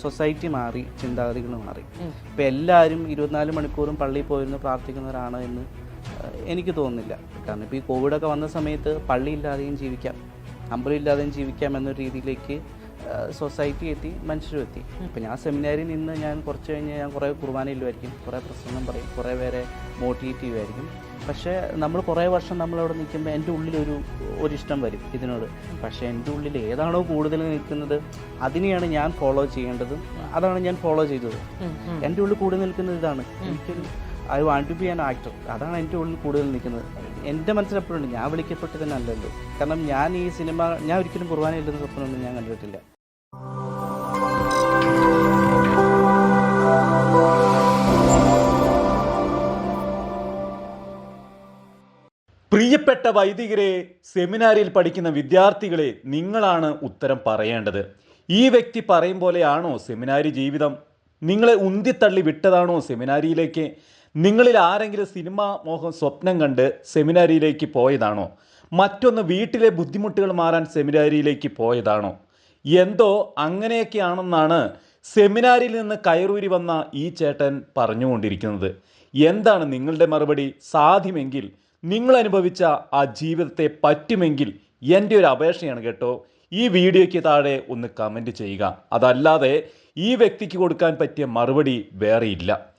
Society മാറി ചിന്താഗതികൾ മാറി. ഇപ്പം എല്ലാവരും ഇരുപത്തിനാല് മണിക്കൂറും പള്ളിയിൽ പോയിരുന്ന് പ്രാർത്ഥിക്കുന്നവരാണ് എന്ന് എനിക്ക് തോന്നുന്നില്ല. കാരണം ഇപ്പോൾ ഈ കോവിഡൊക്കെ വന്ന സമയത്ത് പള്ളിയില്ലാതെയും ജീവിക്കാം അമ്പലമില്ലാതെയും ജീവിക്കാം എന്നൊരു രീതിയിലേക്ക് സൊസൈറ്റി എത്തി മനുഷ്യരും എത്തി. ഇപ്പം ഞാൻ സെമിനാരിൽ നിന്ന് ഞാൻ കുറച്ച് കഴിഞ്ഞ് ഞാൻ കുറേ കുർബാനയിലുമായിരിക്കും കുറേ പ്രസംഗം പറയും കുറേ പേരെ മോട്ടിവേറ്റ് ചെയ്യുമായിരിക്കും. പക്ഷേ നമ്മൾ കുറേ വർഷം നമ്മളവിടെ നിൽക്കുമ്പോൾ എന്റെ ഉള്ളിലൊരു ഒരിഷ്ടം വരും ഇതിനോട്. പക്ഷേ എന്റെ ഉള്ളിൽ ഏതാണോ കൂടുതൽ നിൽക്കുന്നത് അതിനെയാണ് ഞാൻ ഫോളോ ചെയ്യേണ്ടതും. അതാണ് ഞാൻ ഫോളോ ചെയ്തത്. എന്റെ ഉള്ളിൽ കൂടി നിൽക്കുന്നത് ഇതാണ്. എനിക്കൊരു I want to be an actor അതാണ് എന്റെ ഉള്ളിൽ കൂടുതൽ നിൽക്കുന്നത്. എന്റെ മനസ്സിൽ എപ്പോഴുണ്ട് ഞാൻ വിളിക്കപ്പെട്ടത് അല്ലല്ലോ. കാരണം ഞാൻ ഈ സിനിമ ഞാൻ ഒരിക്കലും കുർബാന ഇല്ലെന്ന സ്വപ്നമൊന്നും ഞാൻ കണ്ടിട്ടില്ല. പ്രിയപ്പെട്ട വൈദികരെ സെമിനാരിയിൽ പഠിക്കുന്ന വിദ്യാർത്ഥികളെ നിങ്ങളാണ് ഉത്തരം പറയേണ്ടത്. ഈ വ്യക്തി പറയും പോലെയാണോ സെമിനാരി ജീവിതം? നിങ്ങളെ ഉന്തിത്തള്ളി വിട്ടതാണോ സെമിനാരിയിലേക്ക്? നിങ്ങളിൽ ആരെങ്കിലും സിനിമാ മോഹം സ്വപ്നം കണ്ട് സെമിനാരിയിലേക്ക് പോയതാണോ? മറ്റൊന്ന് വീട്ടിലെ ബുദ്ധിമുട്ടുകൾ മാറാൻ സെമിനാരിയിലേക്ക് പോയതാണോ? എന്തോ അങ്ങനെയൊക്കെയാണെന്നാണ് സെമിനാരിയിൽ നിന്ന് കയറൂരി വന്ന ഈ ചേട്ടൻ പറഞ്ഞുകൊണ്ടിരിക്കുന്നത്. എന്താണ് നിങ്ങളുടെ മറുപടി? സാധ്യമെങ്കിൽ നിങ്ങൾ അനുഭവിച്ച ആ ജീവിതത്തെ പറ്റുമെങ്കിൽ എന്റെ ഒരു അപേക്ഷയാണ് കേട്ടോ. ഈ വീഡിയോയ്ക്ക് താഴെ ഒന്ന് കമന്റ് ചെയ്യുക. അതല്ലാതെ ഈ വ്യക്തിക്ക് കൊടുക്കാൻ പറ്റിയ മറുപടി വേറെയില്ല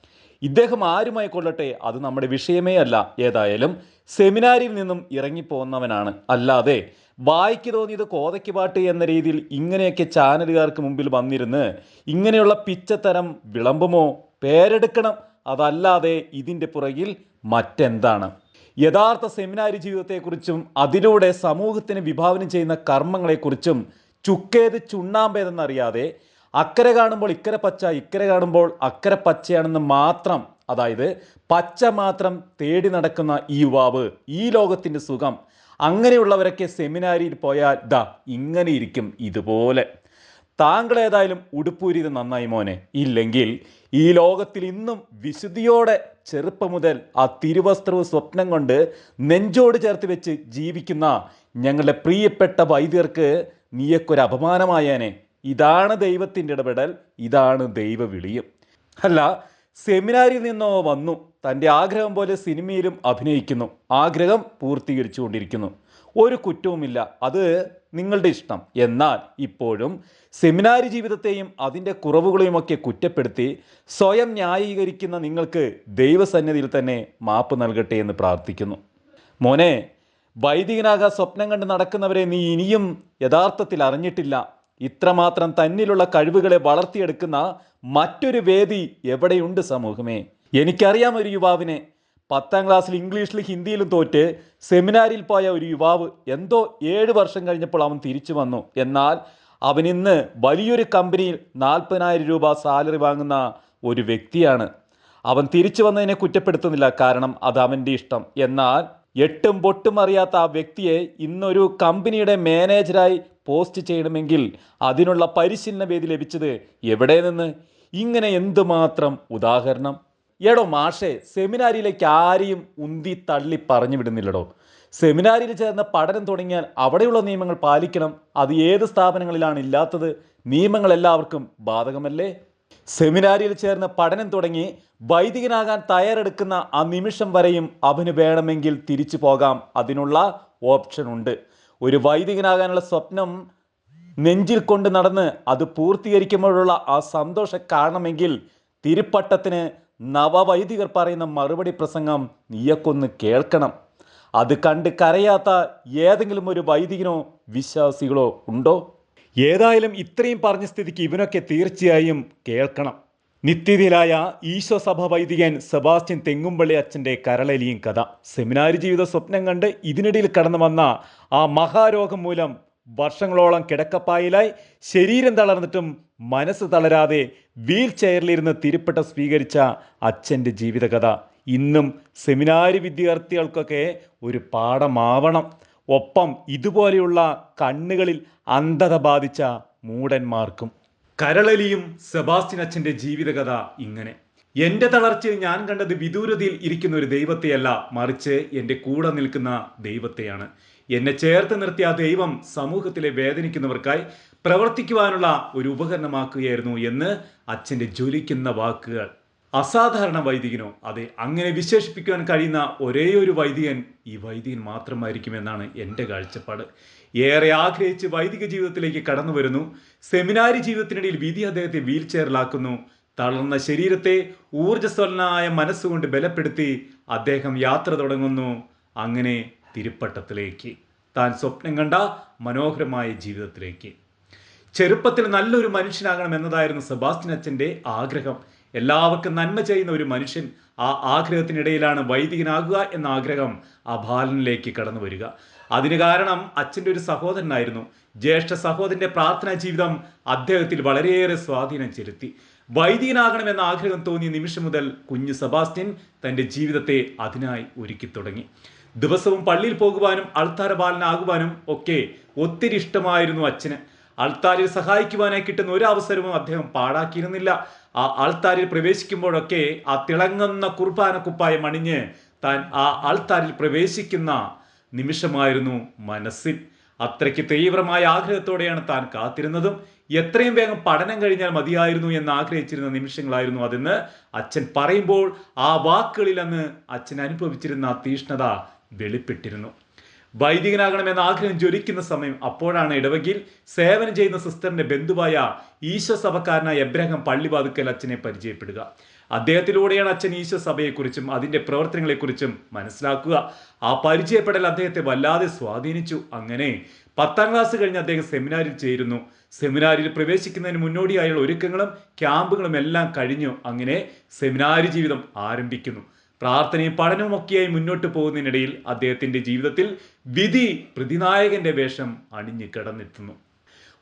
ഇദ്ദേഹം ആരുമായി കൊള്ളട്ടെ? അത് നമ്മുടെ വിഷയമേ അല്ല. ഏതായാലും സെമിനാരിൽ നിന്നും ഇറങ്ങിപ്പോന്നവനാണ്. അല്ലാതെ വായിക്ക് തോന്നിയത് കോതയ്ക്ക് പാട്ട് എന്ന രീതിയിൽ ഇങ്ങനെയൊക്കെ ചാനലുകാർക്ക് മുമ്പിൽ വന്നിരുന്ന് ഇങ്ങനെയുള്ള പിച്ചത്തരം വിളമ്പുമോ? പേരെടുക്കണം. അതല്ലാതെ ഇതിന്റെ പുറകിൽ മറ്റെന്താണ്? യഥാർത്ഥ സെമിനാരി ജീവിതത്തെക്കുറിച്ചും അതിലൂടെ സമൂഹത്തിന് വിഭാവനം ചെയ്യുന്ന കർമ്മങ്ങളെക്കുറിച്ചും ചുക്കേത് ചുണ്ണാമ്പേതെന്നറിയാതെ അക്കരെ കാണുമ്പോൾ ഇക്കരെ പച്ച ഇക്കരെ കാണുമ്പോൾ അക്കരെ പച്ചയാണെന്ന് മാത്രം അതായത് പച്ച മാത്രം തേടി നടക്കുന്ന ഈ യുവാവ് ഈ ലോകത്തിന്റെ സുഖം അങ്ങനെയുള്ളവരൊക്കെ സെമിനാരിയിൽ പോയാൽ ദാ ഇങ്ങനെ ഇരിക്കും ഇതുപോലെ. താങ്കൾ ഏതായാലും ഉടുപ്പൂരിയത് നന്നായി മോനെ. ഇല്ലെങ്കിൽ ഈ ലോകത്തിൽ ഇന്നും വിശുദ്ധിയോടെ ചെറുപ്പം മുതൽ ആ തിരുവസ്ത്രവും സ്വപ്നം കൊണ്ട് നെഞ്ചോട് ചേർത്ത് വെച്ച് ജീവിക്കുന്ന ഞങ്ങളുടെ പ്രിയപ്പെട്ട വൈദ്യർക്ക് നീയൊക്കൊരു അപമാനമായേനെ. ഇതാണ് ദൈവത്തിന്റെ ഇടപെടൽ ഇതാണ് ദൈവവിളിയും അല്ല സെമിനാരിൽ നിന്നോ വന്നു. തന്റെ ആഗ്രഹം പോലെ സിനിമയിലും അഭിനയിക്കുന്നു. ആഗ്രഹം പൂർത്തീകരിച്ചു കൊണ്ടിരിക്കുന്നു ഒരു കുറ്റവുമില്ല. അത് നിങ്ങളുടെ ഇഷ്ടം. എന്നാൽ ഇപ്പോഴും സെമിനാരി ജീവിതത്തെയും അതിന്റെ കുറവുകളെയുമൊക്കെ കുറ്റപ്പെടുത്തി സ്വയം ന്യായീകരിക്കുന്ന നിങ്ങൾക്ക് ദൈവസന്നിധിയിൽ തന്നെ മാപ്പ് നൽകട്ടെ എന്ന് പ്രാർത്ഥിക്കുന്നു. മോനെ വൈദികനാകാ സ്വപ്നം കണ്ട് നടക്കുന്നവരെ നീ ഇനിയും യഥാർത്ഥത്തിൽ അറിഞ്ഞിട്ടില്ല. ഇത്രമാത്രം തന്നിലുള്ള കഴിവുകളെ വളർത്തിയെടുക്കുന്ന മറ്റൊരു വേദി എവിടെയുണ്ട് സമൂഹമേ? എനിക്കറിയാം ഒരു യുവാവിനെ. പത്താം ക്ലാസ്സിൽ ഇംഗ്ലീഷിലും ഹിന്ദിയിലും തോറ്റ് സെമിനാരിൽ പോയ ഒരു യുവാവ് എന്തോ ഏഴ് വർഷം കഴിഞ്ഞപ്പോൾ അവൻ തിരിച്ചു വന്നു. എന്നാൽ അവൻ ഇന്ന് വലിയൊരു കമ്പനിയിൽ നാൽപ്പതിനായിരം രൂപ സാലറി വാങ്ങുന്ന ഒരു വ്യക്തിയാണ്. അവൻ തിരിച്ചു വന്നതിനെ കുറ്റപ്പെടുത്തുന്നില്ല കാരണം അത് അവന്റെ ഇഷ്ടം. എന്നാൽ എട്ടും പൊട്ടും അറിയാത്ത ആ വ്യക്തിയെ ഇന്നൊരു കമ്പനിയുടെ മാനേജരായി പോസ്റ്റ് ചെയ്യണമെങ്കിൽ അതിനുള്ള പരിശീലന വേദി ലഭിച്ചത് എവിടെ നിന്ന്? ഇങ്ങനെ എന്തുമാത്രം ഉദാഹരണം? എടോ മാഷെ സെമിനാരിയിലേക്ക് ആരെയും ഉന്തി തള്ളി പറഞ്ഞു വിടുന്നില്ലടോ. സെമിനാരിയിൽ ചേർന്ന പഠനം തുടങ്ങിയാൽ അവിടെയുള്ള നിയമങ്ങൾ പാലിക്കണം. അത് ഏത് സ്ഥാപനങ്ങളിലാണ് ഇല്ലാത്തത്? നിയമങ്ങൾ എല്ലാവർക്കും ബാധകമല്ലേ? സെമിനാരിയിൽ ചേർന്ന പഠനം തുടങ്ങി വൈദികനാകാൻ തയ്യാറെടുക്കുന്ന ആ നിമിഷം വരെയും അവന് വേണമെങ്കിൽ തിരിച്ചു പോകാം. അതിനുള്ള ഓപ്ഷൻ ഉണ്ട്. ഒരു വൈദികനാകാനുള്ള സ്വപ്നം നെഞ്ചിൽ കൊണ്ട് നടന്ന് അത് പൂർത്തീകരിക്കുമ്പോഴുള്ള ആ സന്തോഷം കാണണമെങ്കിൽ തിരുപ്പട്ടത്തിന് നവവൈദികർ പറയുന്ന മറുപടി പ്രസംഗം നീയൊക്കൊന്ന് കേൾക്കണം. അത് കണ്ട് കരയാത്ത ഏതെങ്കിലും ഒരു വൈദികനോ വിശ്വാസികളോ ഉണ്ടോ? ഏതായാലും ഇത്രയും പറഞ്ഞ സ്ഥിതിക്ക് ഇവനൊക്കെ തീർച്ചയായും കേൾക്കണം. നിത്യതിലായ ഈശോ സഭ വൈദികൻ സെബാസ്റ്റ്യൻ തെങ്ങുംപള്ളി അച്ഛന്റെ കരളലിയും കഥ. സെമിനാരി ജീവിത സ്വപ്നം കണ്ട് ഇതിനിടയിൽ കടന്നു വന്ന ആ മഹാരോഗം മൂലം വർഷങ്ങളോളം കിടക്കപ്പായിലായി ശരീരം തളർന്നിട്ടും മനസ്സ് തളരാതെ വീൽ ചെയറിലിരുന്ന് തിരുപ്പട്ട സ്വീകരിച്ച അച്ഛന്റെ ജീവിതകഥ. ഇന്നും സെമിനാരി വിദ്യാർത്ഥികൾക്കൊക്കെ ഒരു പാഠമാവണം. ഒപ്പം ഇതുപോലെയുള്ള കണ്ണുകളിൽ അന്ധത ബാധിച്ച മൂടന്മാർക്കും. കരളലിയും സെബാസ്റ്റ്യൻ അച്ഛന്റെ ജീവിതകഥ ഇങ്ങനെ. എന്റെ തളർച്ചയിൽ ഞാൻ കണ്ടത് വിദൂരതയിൽ ഇരിക്കുന്ന ഒരു ദൈവത്തെയല്ല മറിച്ച് എന്റെ കൂടെ നിൽക്കുന്ന ദൈവത്തെയാണ്. എന്നെ ചേർത്ത് നിർത്തിയ ദൈവം സമൂഹത്തിലെ വേദനിക്കുന്നവർക്കായി പ്രവർത്തിക്കുവാനുള്ള ഒരു ഉപകരണമാക്കുകയായിരുന്നു എന്ന് അച്ഛന്റെ ജ്വലിക്കുന്ന വാക്കുകൾ. അസാധാരണ വൈദികനോ അതെ അങ്ങനെ വിശേഷിപ്പിക്കുവാൻ കഴിയുന്ന ഒരേ ഒരു വൈദികൻ ഈ വൈദികൻ മാത്രമായിരിക്കുമെന്നാണ് എന്റെ കാഴ്ചപ്പാട്. ഏറെ ആഗ്രഹിച്ച് വൈദിക ജീവിതത്തിലേക്ക് കടന്നു വരുന്നു. സെമിനാരി ജീവിതത്തിനിടയിൽ വിധി അദ്ദേഹത്തെ വീൽ ചെയറിലാക്കുന്നു തളർന്ന ശരീരത്തെ ഊർജസ്വലനായ മനസ്സുകൊണ്ട് ബലപ്പെടുത്തി അദ്ദേഹം യാത്ര തുടങ്ങുന്നു. അങ്ങനെ തിരുപ്പട്ടത്തിലേക്ക്. താൻ സ്വപ്നം കണ്ട മനോഹരമായ ജീവിതത്തിലേക്ക്. ചെറുപ്പത്തിൽ നല്ലൊരു മനുഷ്യനാകണം എന്നതായിരുന്നു സെബാസ്റ്റ്യൻ അച്ഛന്റെ ആഗ്രഹം. എല്ലാവർക്കും നന്മ ചെയ്യുന്ന ഒരു മനുഷ്യൻ ആ ആഗ്രഹത്തിനിടയിലാണ് വൈദികനാകുക എന്ന ആഗ്രഹം ആ ബാലനിലേക്ക് കടന്നു വരിക. അതിന് കാരണം അച്ഛന്റെ ഒരു സഹോദരനായിരുന്നു. ജ്യേഷ്ഠ സഹോദരന്റെ പ്രാർത്ഥനാ ജീവിതം അദ്ദേഹത്തിൽ വളരെയേറെ സ്വാധീനം ചെലുത്തി. വൈദികനാകണമെന്ന ആഗ്രഹം തോന്നിയ നിമിഷം മുതൽ കുഞ്ഞു സെബാസ്റ്റ്യൻ തന്റെ ജീവിതത്തെ അതിനായി ഒരുക്കി തുടങ്ങി. ദിവസവും പള്ളിയിൽ പോകുവാനും അൾത്താര ബാലനാകുവാനും ഒക്കെ ഒത്തിരി ഇഷ്ടമായിരുന്നു അച്ഛന്. അൾത്താരിൽ സഹായിക്കുവാനായി കിട്ടുന്ന ഒരു അവസരവും അദ്ദേഹം പാടാക്കിയിരുന്നില്ല. ആ ആൾത്താരിൽ പ്രവേശിക്കുമ്പോഴൊക്കെ ആ തിളങ്ങുന്ന കുർബാന കുപ്പായം അണിഞ്ഞ് താൻ ആ ആൾത്താരിൽ പ്രവേശിക്കുന്ന നിമിഷമായിരുന്നു മനസ്സിൽ. അത്രയ്ക്ക് തീവ്രമായ ആഗ്രഹത്തോടെയാണ് താൻ കാത്തിരുന്നതും. എത്രയും വേഗം പഠനം കഴിഞ്ഞാൽ മതിയായിരുന്നു എന്ന് ആഗ്രഹിച്ചിരുന്ന നിമിഷങ്ങളായിരുന്നു അതെന്ന് അച്ഛൻ പറയുമ്പോൾ ആ വാക്കുകളിൽ അന്ന് അച്ഛൻ അനുഭവിച്ചിരുന്ന തീഷ്ണത വെളിപ്പെട്ടിരുന്നു. വൈദികനാകണമെന്ന ആഗ്രഹം ജ്വലിക്കുന്ന സമയം അപ്പോഴാണ് ഇടവകയിൽ സേവനം ചെയ്യുന്ന സിസ്റ്ററിന്റെ ബന്ധുവായ ഈശോ സഭക്കാരനായ എബ്രഹാം പള്ളിവാതുക്കൽ അച്ഛനെ പരിചയപ്പെടുക. അദ്ദേഹത്തിലൂടെയാണ് അച്ഛൻ ഈശോ സഭയെക്കുറിച്ചും അതിന്റെ പ്രവർത്തനങ്ങളെക്കുറിച്ചും മനസ്സിലാക്കുക. ആ പരിചയപ്പെടൽ അദ്ദേഹത്തെ വല്ലാതെ സ്വാധീനിച്ചു. അങ്ങനെ പത്താം ക്ലാസ് കഴിഞ്ഞ് അദ്ദേഹം സെമിനാരിൽ ചേരുന്നു. സെമിനാരിൽ പ്രവേശിക്കുന്നതിന് മുന്നോടിയായുള്ള ഒരുക്കങ്ങളും ക്യാമ്പുകളും എല്ലാം കഴിഞ്ഞു. അങ്ങനെ സെമിനാരി ജീവിതം ആരംഭിക്കുന്നു. പ്രാർത്ഥനയും പഠനവും ഒക്കെയായി മുന്നോട്ട് പോകുന്നതിനിടയിൽ അദ്ദേഹത്തിന്റെ ജീവിതത്തിൽ വിധി പ്രതിനായകന്റെ വേഷം അണിഞ്ഞു കിടന്നെത്തുന്നു.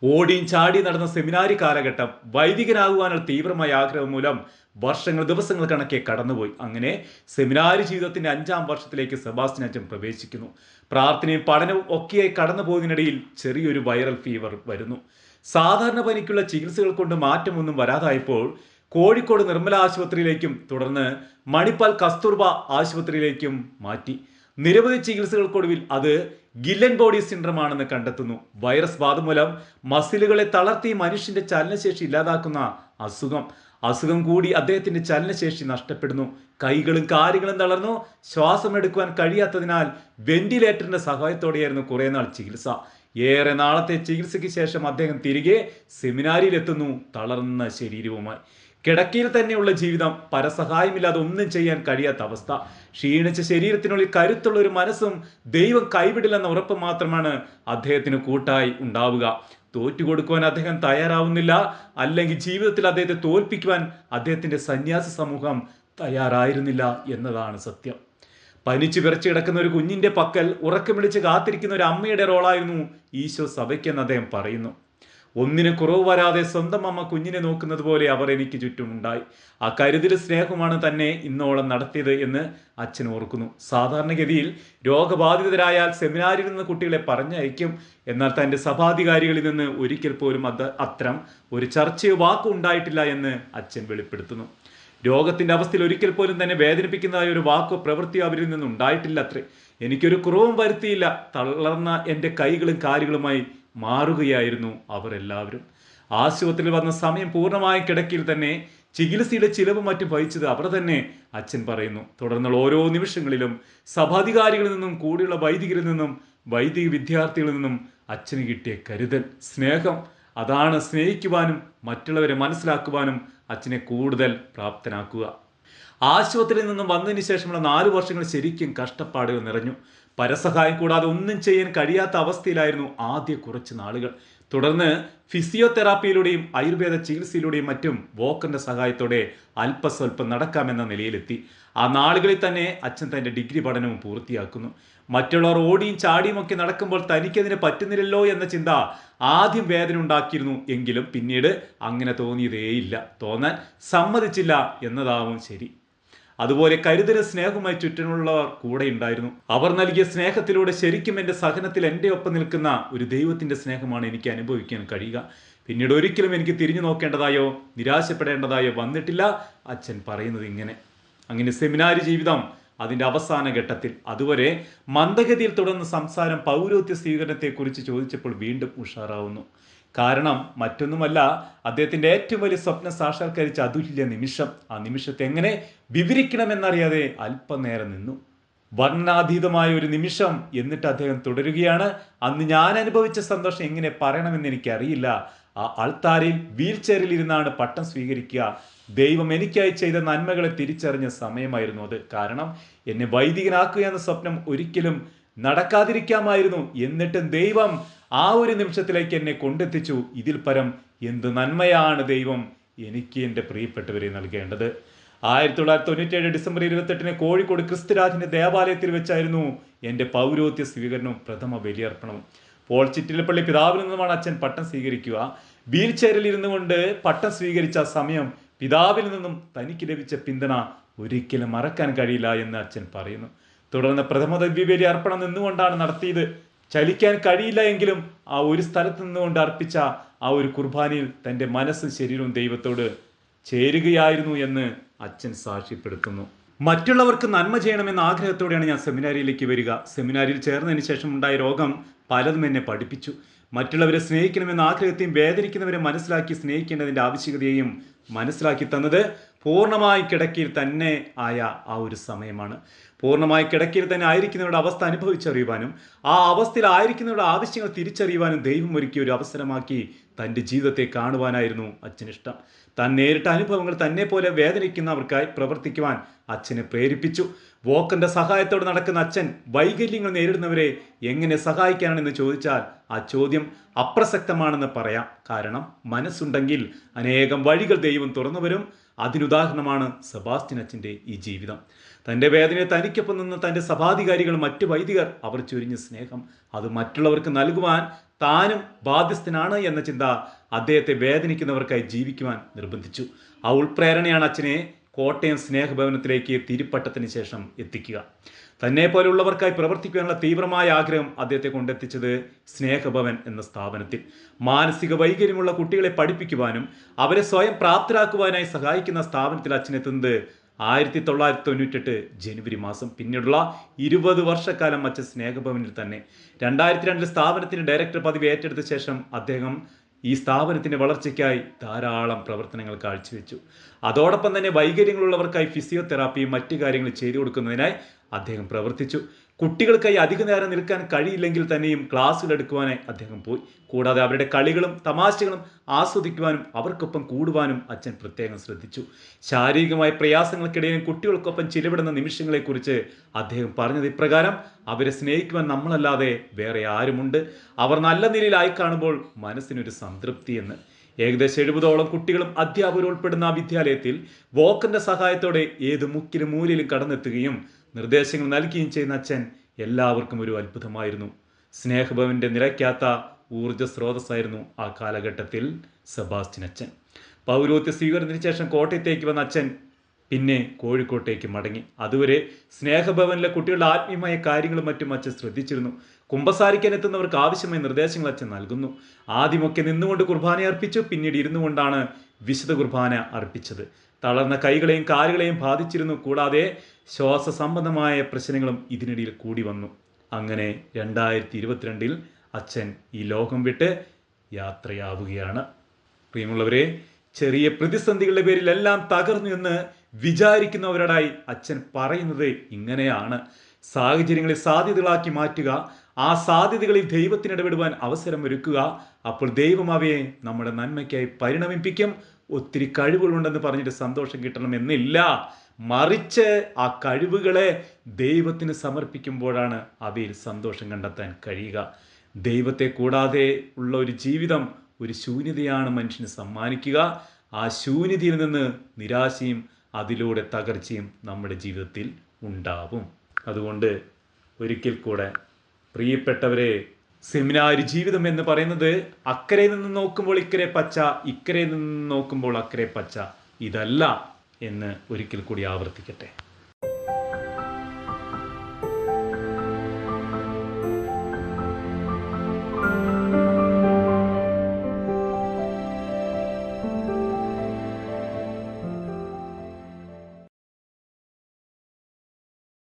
ഓടിയും ചാടി നടന്ന സെമിനാരി കാലഘട്ടം വൈദികനാകുവാനുള്ള തീവ്രമായ ആഗ്രഹം മൂലം വർഷങ്ങൾ ദിവസങ്ങൾ കണക്കെ കടന്നുപോയി. അങ്ങനെ സെമിനാരി ജീവിതത്തിന്റെ അഞ്ചാം വർഷത്തിലേക്ക് സെബാസ്റ്റിൻ അച്ഛൻ പ്രവേശിക്കുന്നു. പ്രാർത്ഥനയും പഠനവും ഒക്കെയായി കടന്നു പോകുന്നതിനിടയിൽ ചെറിയൊരു വൈറൽ ഫീവർ വരുന്നു. സാധാരണ പനിക്കുള്ള ചികിത്സകൾ കൊണ്ട് മാറ്റമൊന്നും വരാതായപ്പോൾ കോഴിക്കോട് നിർമ്മല ആശുപത്രിയിലേക്കും തുടർന്ന് മണിപ്പാൽ കസ്തൂർബ ആശുപത്രിയിലേക്കും മാറ്റി. നിരവധി ചികിത്സകൾക്കൊടുവിൽ അത് ഗില്ലൻ ബോഡി സിൻഡ്രം ആണെന്ന് കണ്ടെത്തുന്നു. വൈറസ് ബാധ മൂലം മസിലുകളെ തളർത്തി മനുഷ്യന്റെ ചലനശേഷി ഇല്ലാതാക്കുന്ന അസുഖം. അസുഖം കൂടി അദ്ദേഹത്തിന്റെ ചലനശേഷി നഷ്ടപ്പെടുന്നു. കൈകളും കാലുകളും തളർന്നു. ശ്വാസം എടുക്കുവാൻ കഴിയാത്തതിനാൽ വെന്റിലേറ്ററിന്റെ സഹായത്തോടെയായിരുന്നു കുറെ നാൾ ചികിത്സ. ഏറെ നാളത്തെ ചികിത്സയ്ക്ക് ശേഷം അദ്ദേഹം തിരികെ സെമിനാരിയിലെത്തുന്നു തളർന്ന ശരീരവുമായി. കിടക്കയിൽ തന്നെയുള്ള ജീവിതം പരസഹായമില്ലാതെ ഒന്നും ചെയ്യാൻ കഴിയാത്ത അവസ്ഥ. ക്ഷീണിച്ച ശരീരത്തിനുള്ളിൽ കരുത്തുള്ള ഒരു മനസ്സും ദൈവം കൈവിടില്ലെന്ന ഉറപ്പ് മാത്രമാണ് അദ്ദേഹത്തിന് കൂട്ടായി ഉണ്ടാവുക. തോറ്റുകൊടുക്കുവാൻ അദ്ദേഹം തയ്യാറാവുന്നില്ല. അല്ലെങ്കിൽ ജീവിതത്തിൽ അദ്ദേഹത്തെ തോൽപ്പിക്കുവാൻ അദ്ദേഹത്തിന്റെ സന്യാസ സമൂഹം തയ്യാറായിരുന്നില്ല എന്നതാണ് സത്യം. പനിച്ചു വിറച്ചു കിടക്കുന്ന ഒരു കുഞ്ഞിന്റെ പക്കൽ ഉറക്കം വിളിച്ച് കാത്തിരിക്കുന്ന ഒരു അമ്മയുടെ റോളായിരുന്നു ഈശോ സഭയ്ക്കെന്ന് അദ്ദേഹം പറയുന്നു. ഒന്നിന് കുറവ് വരാതെ സ്വന്തം അമ്മ കുഞ്ഞിനെ നോക്കുന്നത് പോലെ അവർ എനിക്ക് ചുറ്റുമുണ്ടായി ആ കരുതൽ സ്നേഹമാണ് തന്നെ ഇന്നോളം നടത്തിയത് എന്ന് അച്ഛൻ ഓർക്കുന്നു. സാധാരണഗതിയിൽ രോഗബാധിതരായാൽ സെമിനാരിൽ നിന്ന് കുട്ടികളെ പറഞ്ഞയക്കും. എന്നാൽ തന്റെ സഭാധികാരികളിൽ നിന്ന് ഒരിക്കൽ പോലും അത് അത്തരം ഒരു ചർച്ചയോ വാക്കോ ഉണ്ടായിട്ടില്ല എന്ന് അച്ഛൻ വെളിപ്പെടുത്തുന്നു. രോഗത്തിന്റെ അവസ്ഥയിൽ ഒരിക്കൽ പോലും തന്നെ വേദനിപ്പിക്കുന്നതായ ഒരു വാക്കോ പ്രവൃത്തിയോ അവരിൽ നിന്നുണ്ടായിട്ടില്ല അത്രേ എനിക്കൊരു കുറവും വരുത്തിയില്ല. തളർന്ന എന്റെ കൈകളും കാലുകളുമായി മാറുകയായിരുന്നു അവർ എല്ലാവരും ആശുപത്രിയിൽ വന്ന സമയം പൂർണമായ കിടക്കിയിൽ തന്നെ ചികിത്സയുടെ ചിലവ് മറ്റും വഹിച്ചത് അവർ തന്നെ അച്ഛൻ പറയുന്നു. തുടർന്നുള്ള ഓരോ നിമിഷങ്ങളിലും സഭാധികാരികളിൽ നിന്നും കൂടിയുള്ള വൈദികരിൽ നിന്നും വൈദിക വിദ്യാർത്ഥികളിൽ നിന്നും അച്ഛന് കിട്ടിയ കരുതൽ സ്നേഹം. അതാണ് സ്നേഹിക്കുവാനും മറ്റുള്ളവരെ മനസ്സിലാക്കുവാനും അച്ഛനെ കൂടുതൽ പ്രാപ്തനാക്കുക. ആശുപത്രിയിൽ നിന്നും വന്നതിന് ശേഷമുള്ള നാല് വർഷങ്ങൾ ശരിക്കും കഷ്ടപ്പാടുകൾ നിറഞ്ഞു. പരസഹായം കൂടാതെ ഒന്നും ചെയ്യാൻ കഴിയാത്ത അവസ്ഥയിലായിരുന്നു ആദ്യ കുറച്ച് നാളുകൾ. തുടർന്ന് ഫിസിയോതെറാപ്പിയിലൂടെയും ആയുർവേദ ചികിത്സയിലൂടെയും മറ്റും വോക്കറിന്റെ സഹായത്തോടെ അല്പസ്വല്പം നടക്കാമെന്ന നിലയിലെത്തി. ആ നാളുകളിൽ തന്നെ അച്ഛൻ തന്റെ ഡിഗ്രി പഠനവും പൂർത്തിയാക്കുന്നു. മറ്റുള്ളവർ ഓടിയും ചാടിയും ഒക്കെ നടക്കുമ്പോൾ തനിക്കതിന് പറ്റുന്നില്ലല്ലോ എന്ന ചിന്ത ആദ്യം വേദന ഉണ്ടാക്കിയിരുന്നു എങ്കിലും പിന്നീട് അങ്ങനെ തോന്നിയതേയില്ല. തോന്നാൻ സമ്മതിച്ചില്ല എന്നതാവും ശരി. അതുപോലെ കരുതൽ സ്നേഹവുമായി ചുറ്റിനുള്ളവർ കൂടെ ഉണ്ടായിരുന്നു. അവർ നൽകിയ സ്നേഹത്തിലൂടെ ശരിക്കും എന്റെ സഹനത്തിൽ എന്റെ ഒപ്പം നിൽക്കുന്ന ഒരു ദൈവത്തിന്റെ സ്നേഹമാണ് എനിക്ക് അനുഭവിക്കാൻ കഴിയുക. പിന്നീട് ഒരിക്കലും എനിക്ക് തിരിഞ്ഞു നോക്കേണ്ടതായോ നിരാശപ്പെടേണ്ടതായോ വന്നിട്ടില്ല. അച്ഛൻ പറയുന്നത് ഇങ്ങനെ. അങ്ങനെ സെമിനാരി ജീവിതം അതിന്റെ അവസാന ഘട്ടത്തിൽ. അതുവരെ മന്ദഗതിയിൽ തുടർന്ന് സംസാരം പൗരോത്യ സ്വീകരണത്തെക്കുറിച്ച് ചോദിച്ചപ്പോൾ വീണ്ടും ഉഷാറാവുന്നു. കാരണം മറ്റൊന്നുമല്ല അദ്ദേഹത്തിന്റെ ഏറ്റവും വലിയ സ്വപ്നം സാക്ഷാത്കരിച്ച അതുല്യ നിമിഷം. ആ നിമിഷത്തെ എങ്ങനെ വിവരിക്കണമെന്നറിയാതെ അല്പനേരം നിന്നു. വർണാതീതമായ ഒരു നിമിഷം എന്നിട്ട് അദ്ദേഹം തുടരുകയാണ്. അന്ന് ഞാൻ അനുഭവിച്ച സന്തോഷം എങ്ങനെ പറയണമെന്ന് എനിക്കറിയില്ല. ആ ആൾത്താരയിൽ വീൽ ചെയറിൽ ഇരുന്നാണ് പട്ടം സ്വീകരിക്കുക. ദൈവം എനിക്കായി ചെയ്ത നന്മകളെ തിരിച്ചറിഞ്ഞ സമയമായിരുന്നു അത്. കാരണം എന്നെ വൈദികനാക്കുക എന്ന സ്വപ്നം ഒരിക്കലും നടക്കാതിരിക്കാമായിരുന്നു. എന്നിട്ടും ദൈവം ആ ഒരു നിമിഷത്തിലേക്ക് എന്നെ കൊണ്ടെത്തിച്ചു. ഇതിൽ പരം എന്ത് നന്മയാണ് ദൈവം എനിക്ക് എന്റെ പ്രിയപ്പെട്ടവരെ നൽകേണ്ടത്. ആയിരത്തി തൊള്ളായിരത്തി തൊണ്ണൂറ്റേഴ് ഡിസംബർ ഇരുപത്തെട്ടിന് കോഴിക്കോട് ക്രിസ്തുരാജിന്റെ ദേവാലയത്തിൽ വെച്ചായിരുന്നു എന്റെ പൗരോത്യ സ്വീകരണവും പ്രഥമ ബലിയർപ്പണവും. പോൾ ചിറ്റിലപ്പള്ളി പിതാവിൽ നിന്നുമാണ് അച്ഛൻ പട്ടം സ്വീകരിക്കുക. വീൽ ചെയറിൽ ഇരുന്നു കൊണ്ട് പട്ടം സ്വീകരിച്ച സമയം പിതാവിൽ നിന്നും തനിക്ക് ലഭിച്ച പിന്തുണ ഒരിക്കലും മറക്കാൻ കഴിയില്ല എന്ന് അച്ഛൻ പറയുന്നു. തുടർന്ന് പ്രഥമ ദിവ്യബലി അർപ്പണം നിന്നുകൊണ്ടാണ് നടത്തിയത്. ചലിക്കാൻ കഴിയില്ല എങ്കിലും ആ ഒരു സ്ഥലത്ത് നിന്നുകൊണ്ട് അർപ്പിച്ച ആ ഒരു കുർബാനയിൽ തന്റെ മനസ്സും ശരീരവും ദൈവത്തോട് ചേരുകയായിരുന്നു എന്ന് അച്ഛൻ സാക്ഷ്യപ്പെടുത്തുന്നു. മറ്റുള്ളവർക്ക് നന്മ ചെയ്യണമെന്ന ആഗ്രഹത്തോടെയാണ് ഞാൻ സെമിനാരിയിലേക്ക് വരിക. സെമിനാരിയിൽ ചേർന്നതിന് ശേഷം ഉണ്ടായ രോഗം പലതും എന്നെ പഠിപ്പിച്ചു. മറ്റുള്ളവരെ സ്നേഹിക്കണമെന്ന ആഗ്രഹത്തെയും വേദനിക്കുന്നവരെ മനസ്സിലാക്കി സ്നേഹിക്കേണ്ടതിന്റെ ആവശ്യകതയെയും മനസ്സിലാക്കി തന്നത് പൂർണമായി കിടക്കയിൽ തന്നെ ആയ ആ ഒരു സമയമാണ്. പൂർണമായി കിടക്കയിൽ തന്നെ ആയിരിക്കുന്നവരുടെ അവസ്ഥ അനുഭവിച്ചറിയുവാനും ആ അവസ്ഥയിൽ ആയിരിക്കുന്നവരുടെ ആവശ്യങ്ങൾ തിരിച്ചറിയുവാനും ദൈവം ഒരുക്കിയ ഒരു അവസരമാക്കി തന്റെ ജീവിതത്തെ കാണുവാനായിരുന്നു അച്ഛനിഷ്ടം താൻ നേരിട്ട അനുഭവങ്ങൾ തന്നെ പോലെ വേദനിക്കുന്നവർക്കായി പ്രവർത്തിക്കുവാൻ അച്ഛനെ പ്രേരിപ്പിച്ചു. വോക്കന്റെ സഹായത്തോടെ നടക്കുന്ന അച്ഛൻ വൈകല്യങ്ങൾ നേരിടുന്നവരെ എങ്ങനെ സഹായിക്കാനെന്ന് ചോദിച്ചാൽ ആ ചോദ്യം അപ്രസക്തമാണെന്ന് പറയാം. കാരണം മനസ്സുണ്ടെങ്കിൽ അനേകം വഴികൾ ദൈവം തുറന്നു വരും അതിനുദാഹരണമാണ് സെബാസ്റ്റിൻ അച്ഛന്റെ ഈ ജീവിതം. തന്റെ വേദനയെ തനിക്കൊപ്പം നിന്ന് തന്റെ സഭാധികാരികൾ മറ്റ് വൈദികർ അവർ ചൊരിഞ്ഞ സ്നേഹം അത് മറ്റുള്ളവർക്ക് നൽകുവാൻ താനും ബാധ്യസ്ഥനാണ് എന്ന ചിന്ത അദ്ദേഹത്തെ വേദനിക്കുന്നവർക്കായി ജീവിക്കുവാൻ നിർബന്ധിച്ചു. ആ ഉൾപ്രേരണയാണ് അച്ഛനെ കോട്ടയം സ്നേഹഭവനത്തിലേക്ക് തിരുപ്പട്ടത്തിന് ശേഷം എത്തിക്കുക. തന്നെ പോലുള്ളവർക്കായി പ്രവർത്തിക്കാനുള്ള തീവ്രമായ ആഗ്രഹം അദ്ദേഹത്തെ കൊണ്ടെത്തിച്ചത് സ്നേഹഭവൻ എന്ന സ്ഥാപനത്തിൽ. മാനസിക വൈകല്യമുള്ള കുട്ടികളെ പഠിപ്പിക്കുവാനും അവരെ സ്വയം പ്രാപ്തരാക്കുവാനായി സഹായിക്കുന്ന സ്ഥാപനത്തിൽ അച്ഛനെത്തുന്നത് ആയിരത്തി തൊള്ളായിരത്തി തൊണ്ണൂറ്റെട്ട് ജനുവരി മാസം പിന്നീടുള്ള ഇരുപത് വർഷക്കാലം അച്ഛൻ സ്നേഹഭവനിൽ തന്നെ. രണ്ടായിരത്തി രണ്ടിൽ സ്ഥാപനത്തിന് ഡയറക്ടർ പദവി ഏറ്റെടുത്ത ശേഷം അദ്ദേഹം ഈ സ്ഥാപനത്തിന്റെ വളർച്ചയ്ക്കായി ധാരാളം പ്രവർത്തനങ്ങൾ കാഴ്ചവെച്ചു. അതോടൊപ്പം തന്നെ വൈകല്യങ്ങളുള്ളവർക്കായി ഫിസിയോതെറാപ്പിയും മറ്റു കാര്യങ്ങൾ ചെയ്തു കൊടുക്കുന്നതിനായി അദ്ദേഹം പ്രവർത്തിച്ചു. കുട്ടികൾക്കായി അധിക നേരം നിൽക്കാൻ കഴിയില്ലെങ്കിൽ തന്നെയും ക്ലാസ്സുകൾ എടുക്കുവാനായി അദ്ദേഹം പോയി. കൂടാതെ അവരുടെ കളികളും തമാശകളും ആസ്വദിക്കുവാനും അവർക്കൊപ്പം കൂടുവാനും അച്ഛൻ പ്രത്യേകം ശ്രദ്ധിച്ചു. ശാരീരികമായ പ്രയാസങ്ങൾക്കിടയിലും കുട്ടികൾക്കൊപ്പം ചിലവിടുന്ന നിമിഷങ്ങളെക്കുറിച്ച് അദ്ദേഹം പറഞ്ഞത് ഇപ്രകാരം അവരെ സ്നേഹിക്കുവാൻ നമ്മളല്ലാതെ വേറെ ആരുമുണ്ട്? അവർ നല്ല നിലയിലായി കാണുമ്പോൾ മനസ്സിനൊരു സംതൃപ്തി എന്ന് ഏകദേശം എഴുപതോളം കുട്ടികളും അധ്യാപകരും ഉൾപ്പെടുന്ന വിദ്യാലയത്തിൽ വോക്കന്റെ സഹായത്തോടെ ഏത് മുക്കിലും മൂലയിലും കടന്നെത്തുകയും നിർദ്ദേശങ്ങൾ നൽകുകയും ചെയ്യുന്ന അച്ഛൻ എല്ലാവർക്കും ഒരു അത്ഭുതമായിരുന്നു. സ്നേഹഭവന്റെ നിരക്കാത്ത ഊർജ സ്രോതസ്സായിരുന്നു ആ കാലഘട്ടത്തിൽ സെബാസ്റ്റിൻ അച്ഛൻ. പൗരോത്യ സ്വീകരണത്തിന് ശേഷം കോട്ടയത്തേക്ക് വന്ന അച്ഛൻ പിന്നെ കോഴിക്കോട്ടേക്ക് മടങ്ങി. അതുവരെ സ്നേഹഭവനിലെ കുട്ടികളുടെ ആത്മീയമായ കാര്യങ്ങളും മറ്റും അച്ഛൻ ശ്രദ്ധിച്ചിരുന്നു. കുമ്പസാരിക്കാൻ എത്തുന്നവർക്ക് ആവശ്യമായ നിർദ്ദേശങ്ങൾ അച്ഛൻ നൽകുന്നു. ആദ്യമൊക്കെ നിന്നുകൊണ്ട് കുർബാന അർപ്പിച്ചു പിന്നീട് ഇരുന്നു കൊണ്ടാണ് വിശുദ്ധ കുർബാന അർപ്പിച്ചത്. തളർന്ന കൈകളെയും കാലുകളെയും ബാധിച്ചിരുന്നു കൂടാതെ ശ്വാസ സംബന്ധമായ പ്രശ്നങ്ങളും ഇതിനിടയിൽ കൂടി വന്നു. അങ്ങനെ രണ്ടായിരത്തി ഇരുപത്തിരണ്ടിൽ അച്ഛൻ ഈ ലോകം വിട്ട് യാത്രയാവുകയാണ്. പ്രിയമുള്ളവരെ ചെറിയ പ്രതിസന്ധികളുടെ പേരിലെല്ലാം തകർന്നു എന്ന് വിചാരിക്കുന്നവരോടായി അച്ഛൻ പറയുന്നത് ഇങ്ങനെയാണ്. സാഹചര്യങ്ങളെ സാധ്യതകളാക്കി മാറ്റുക ആ സാധ്യതകളിൽ ദൈവത്തിന് ഇടപെടുവാൻ അവസരം ഒരുക്കുക. അപ്പോൾ ദൈവം അവയെ നമ്മുടെ നന്മയ്ക്കായി പരിണമിപ്പിക്കും. ഒത്തിരി കഴിവുകളുണ്ടെന്ന് പറഞ്ഞിട്ട് സന്തോഷം കിട്ടണം എന്നില്ല മറിച്ച് ആ കഴിവുകളെ ദൈവത്തിന് സമർപ്പിക്കുമ്പോഴാണ് അവയിൽ സന്തോഷം കണ്ടെത്താൻ കഴിയുക. ദൈവത്തെ കൂടാതെ ഉള്ള ഒരു ജീവിതം ഒരു ശൂന്യതയാണ് മനുഷ്യന് സമ്മാനിക്കുക. ആ ശൂന്യതയിൽ നിന്ന് നിരാശയും അതിലൂടെ തകർച്ചയും നമ്മുടെ ജീവിതത്തിൽ ഉണ്ടാവും. അതുകൊണ്ട് ഒരിക്കൽ കൂടെ പ്രിയപ്പെട്ടവരെ സെമിനാരി ജീവിതം എന്ന് പറയുന്നത് അക്കരെ നിന്ന് നോക്കുമ്പോൾ ഇക്കരെ പച്ച ഇക്കരെ നിന്ന് നോക്കുമ്പോൾ അക്കരെ പച്ച. ഇതല്ല എന്ന് ഒരിക്കൽ കൂടി ആവർത്തിക്കട്ടെ.